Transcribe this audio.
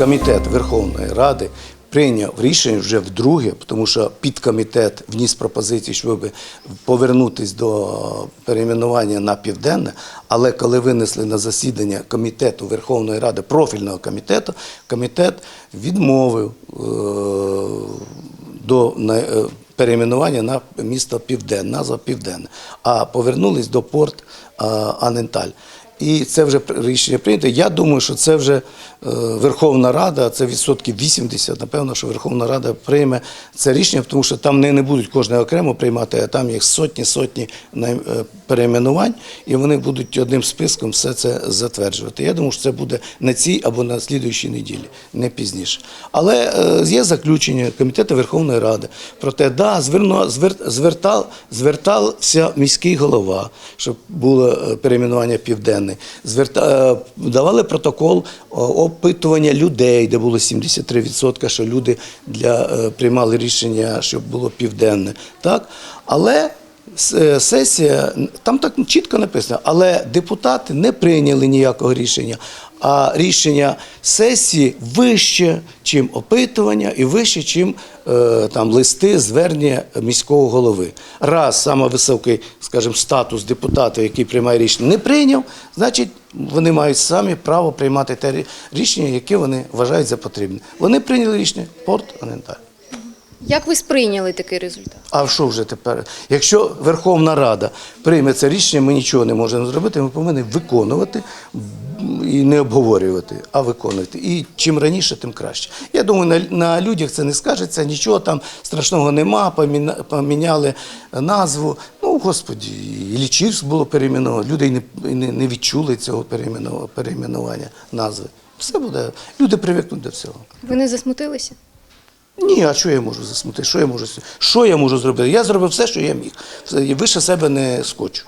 комітет Верховної Ради прийняв рішення вже вдруге, тому що підкомітет вніс пропозиції, щоб повернутися до перейменування на південне. Але коли винесли на засідання комітету Верховної Ради, профільного комітету, комітет відмовив е, до е, перейменування на місто Південне, назва Південне, а повернулись до порт е, Аненталь. І це вже рішення прийнято. Я думаю, що це вже е, Верховна Рада, це відсотків 80, напевно, що Верховна Рада прийме це рішення, тому що там не, не будуть кожне окремо приймати, а там їх сотні, сотні най- е, перейменувань, і вони будуть одним списком все це затверджувати. Я думаю, що це буде на цій або на слідуючій неділі, не пізніше. Але е, є заключення Комітету Верховної Ради про те, да, зверно, звер, звертав, звертався міський голова, щоб було перейменування південне. Зверта, е, давали протокол опитування людей, де було 73%, що люди для, е, приймали рішення, щоб було південне. Так? Але е, сесія, там так чітко написано, але депутати не прийняли ніякого рішення. А рішення сесії вище, чим опитування, і вище, чим е, там листи звернення міського голови. Раз саме високий, скажімо, статус депутата, який приймає рішення, не прийняв, значить вони мають самі право приймати те рішення, яке вони вважають за потрібне. Вони прийняли рішення порт Аненталь. Як ви сприйняли такий результат? А що вже тепер? Якщо Верховна Рада прийме це рішення, ми нічого не можемо зробити. Ми повинні виконувати і не обговорювати, а виконувати. І чим раніше, тим краще. Я думаю, на, на людях це не скажеться, нічого там страшного нема. Поміняли назву. Ну, господі, і Лічівськ було перейменовано. Люди не, не, не відчули цього перейменування назви. Все буде. Люди привикнуть до цього. Ви не засмутилися? Ні, а що я можу засмутити? Що я можу, що я можу зробити? Я зробив все, що я міг. Вище себе не скочу.